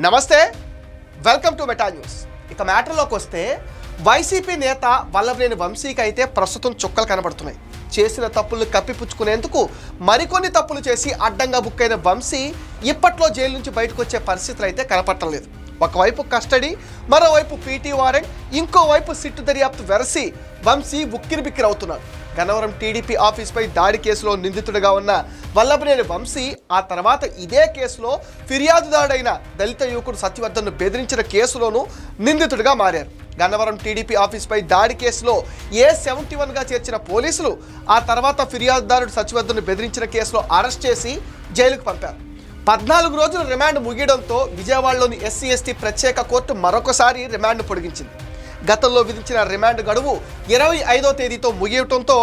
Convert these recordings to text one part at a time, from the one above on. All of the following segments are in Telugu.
నమస్తే వెల్కమ్ టు మెటా న్యూస్ ఇక మ్యాటర్లోకి వస్తే వైసీపీ నేత వల్లభనేని వంశీకి అయితే ప్రస్తుతం చుక్కలు కనబడుతున్నాయి. చేసిన తప్పులు కప్పిపుచ్చుకునేందుకు మరికొన్ని తప్పులు చేసి అడ్డంగా బుక్ అయిన వంశీ ఇప్పట్లో జైలు నుంచి బయటకు వచ్చే పరిస్థితులు అయితే కనపడటం లేదు ఒకవైపు కస్టడీ మరోవైపు పీటీ వారెంట్ ఇంకోవైపు సిట్టు దర్యాప్తు వెరసి వంశీ ఉక్కిరి బిక్కిరి గన్నవరం టీడీపీ ఆఫీస్పై దాడి కేసులో నిందితుడిగా ఉన్న వల్లభనేని వంశీ ఆ తర్వాత ఇదే కేసులో ఫిర్యాదుదారుడైన దళిత యువకుడు సత్యవర్ధన్ను బెదిరించిన కేసులోనూ నిందితుడిగా మారారు. గన్నవరం టీడీపీ ఆఫీస్పై దాడి కేసులో ఏ సెవెంటీ వన్గా చేర్చిన పోలీసులు ఆ తర్వాత ఫిర్యాదుదారుడు సత్యవర్ధన్ను బెదిరించిన కేసులో అరెస్ట్ చేసి జైలుకు పంపారు. పద్నాలుగు రోజులు రిమాండ్ ముగియడంతో విజయవాడలోని ఎస్సీ ఎస్టీ ప్రత్యేక కోర్టు మరొకసారి రిమాండ్ పొడిగించింది. గతంలో విధించిన రిమాండ్ గడువు ఇరవై ఐదో తేదీతో ముగియటంతో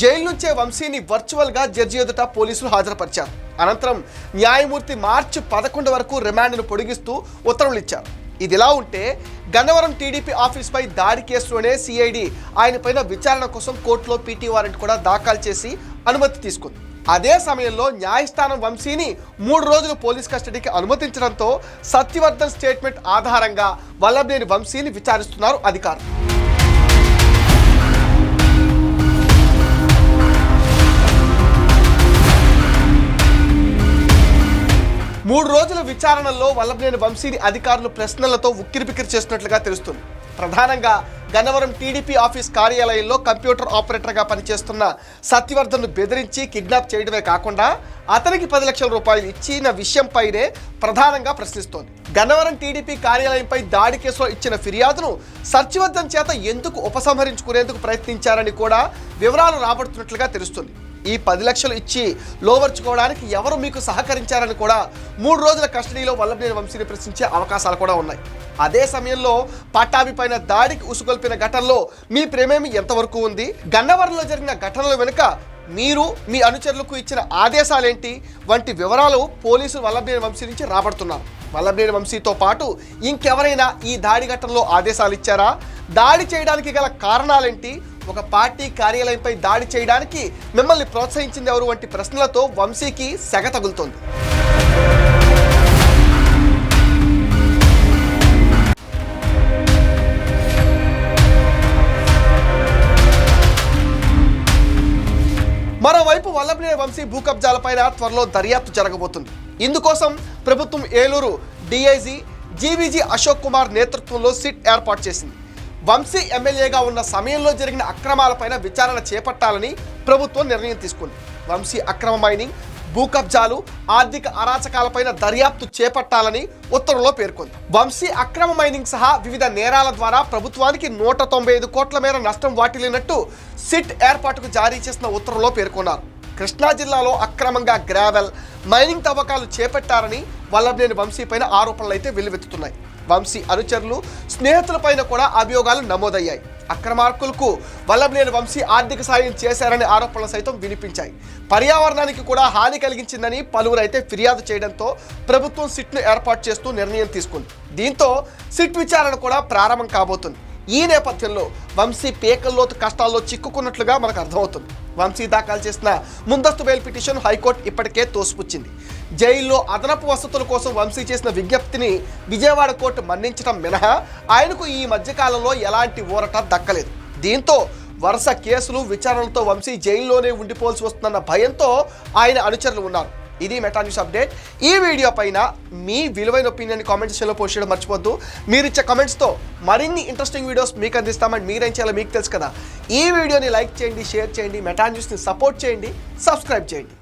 జైలు నుంచే వంశీని వర్చువల్గా జడ్జి ఎదుట పోలీసులు హాజరుపరిచారు. అనంతరం న్యాయమూర్తి మార్చి పదకొండు వరకు రిమాండ్ను పొడిగిస్తూ ఉత్తర్వులు ఇచ్చారు ఇదిలా ఉంటే గన్నవరం టీడీపీ ఆఫీస్పై దాడి కేసులోనే సిఐడి ఆయనపైన విచారణ కోసం కోర్టులో పీటీ వారెంట్ కూడా దాఖలు చేసి అనుమతి తీసుకుంది. అదే సమయంలో న్యాయస్థానం వంశీని మూడు రోజులు పోలీస్ కస్టడీకి అనుమతించడంతో సత్యవర్ధన్ స్టేట్మెంట్ ఆధారంగా వల్లభనేని వంశీని విచారిస్తున్నారు అధికారులు. మూడు రోజుల విచారణలో వల్లభనేని వంశీని అధికారులు ప్రశ్నలతో ఉక్కిరిబిక్కిరి చేస్తున్నట్లుగా తెలుస్తుంది. ప్రధానంగా గన్నవరం టీడీపీ ఆఫీస్ కార్యాలయంలో కంప్యూటర్ ఆపరేటర్గా పనిచేస్తున్న సత్యవర్ధన్ను బెదిరించి కిడ్నాప్ చేయడమే కాకుండా అతనికి పది లక్షల రూపాయలు ఇచ్చిన విషయంపైనే ప్రధానంగా ప్రశ్నిస్తోంది. గన్నవరం టీడీపీ కార్యాలయంపై దాడి కేసులో ఇచ్చిన ఫిర్యాదును సత్యవర్ధన్ చేత ఎందుకు ఉపసంహరించుకునేందుకు ప్రయత్నించారని కూడా వివరాలు రాబడుతున్నట్లుగా తెలుస్తుంది. ఈ పది లక్షలు ఇచ్చి లోవర్చుకోవడానికి ఎవరు మీకు సహకరించారని కూడా మూడు రోజుల కస్టడీలో వల్లభనేని వంశీని ప్రశ్నించే అవకాశాలు కూడా ఉన్నాయి. అదే సమయంలో పట్టాభి పైన దాడికి ఉసుగొల్పిన ఘటనలో మీ ప్రేమేమి ఎంతవరకు ఉంది? గన్నవరంలో జరిగిన ఘటనల వెనుక మీరు మీ అనుచరులకు ఇచ్చిన ఆదేశాలేంటి? వంటి వివరాలు పోలీసులు వల్లభనేని వంశీ నుంచి రాబడుతున్నారు. వల్లభనేని వంశీతో పాటు ఇంకెవరైనా ఈ దాడి ఘటనలో ఆదేశాలు ఇచ్చారా? దాడి చేయడానికి గల కారణాలేంటి? ఒక పార్టీ కార్యాలయంపై దాడి చేయడానికి మిమ్మల్ని ప్రోత్సహించింది ఎవరు వంటి ప్రశ్నలతో వంశీకి సెగ తగులుతోంది. మరోవైపు వల్లభనేని వంశీ భూ కబ్జాలపైన త్వరలో దర్యాప్తు జరగబోతుంది. ఇందుకోసం ప్రభుత్వం ఏలూరు డిఐజీ జీవీజీ అశోక్ కుమార్ నేతృత్వంలో సిట్ ఏర్పాటు చేసింది. వంశీ ఎమ్మెల్యేగా ఉన్న సమయంలో జరిగిన అక్రమాలపైన విచారణ చేపట్టాలని ప్రభుత్వం నిర్ణయం తీసుకుంది. వంశీ అక్రమ మైనింగ్ భూ కబ్జాలు ఆర్థిక అరాచకాలపైన దర్యాప్తు చేపట్టాలని ఉత్తర్వులో పేర్కొంది. వంశీ అక్రమ మైనింగ్ సహా వివిధ నేరాల ద్వారా ప్రభుత్వానికి నూట తొంభై ఐదు కోట్ల మేర నష్టం వాటిల్లినట్టు సిట్ ఏర్పాటుకు జారీ చేసిన ఉత్తర్వులో పేర్కొన్నారు. కృష్ణా జిల్లాలో అక్రమంగా గ్రావెల్ మైనింగ్ తవ్వకాలు చేపట్టారని వల్లభనేని వంశీ పైన ఆరోపణలు అయితే వెల్లువెత్తుతున్నాయి. వంశీ అనుచరులు స్నేహితులపైన కూడా అభియోగాలు నమోదయ్యాయి. అక్రమార్కులకు వల్లభనేని వంశీ ఆర్థిక సాయం చేశారనే ఆరోపణలు సైతం వినిపించాయి. పర్యావరణానికి కూడా హాని కలిగించిందని పలువురు అయితే ఫిర్యాదు చేయడంతో ప్రభుత్వం సిట్ను ఏర్పాటు చేస్తూ నిర్ణయం తీసుకుంది. దీంతో సిట్ విచారణ కూడా ప్రారంభం కాబోతుంది. ఈ నేపథ్యంలో వంశీ పేకల్లోతు కష్టాల్లో చిక్కుకున్నట్లుగా మనకు అర్థమవుతుంది. వంశీ దాఖలు చేసిన ముందస్తు బెయిల్ పిటిషన్ హైకోర్టు ఇప్పటికే తోసిపుచ్చింది. జైల్లో అదనపు వసతుల కోసం వంశీ చేసిన విజ్ఞప్తిని విజయవాడ కోర్టు మన్నించడం మినహా ఆయనకు ఈ మధ్యకాలంలో ఎలాంటి ఊరట దక్కలేదు. దీంతో వరుస కేసులు విచారణలతో వంశీ జైల్లోనే ఉండిపోవాల్సి వస్తుందన్న భయంతో ఆయన అనుచరులు ఉన్నారు. ఇది మెటా న్యూస్ అప్డేట్. ఈ వీడియో పైన మీ విలువైన ఒపీనియన్ కామెంట్ సెక్షన్లో పోస్ట్ చేయడం మర్చిపోద్దు మీరు ఇచ్చే కమెంట్స్తో మరిన్ని ఇంట్రెస్టింగ్ వీడియోస్ మీకు అందిస్తామని మీరేం చేయాలో మీకు తెలుసు కదా. ఈ వీడియోని లైక్ చేయండి షేర్ చేయండి మెటా న్యూస్ని సపోర్ట్ చేయండి సబ్స్క్రైబ్ చేయండి.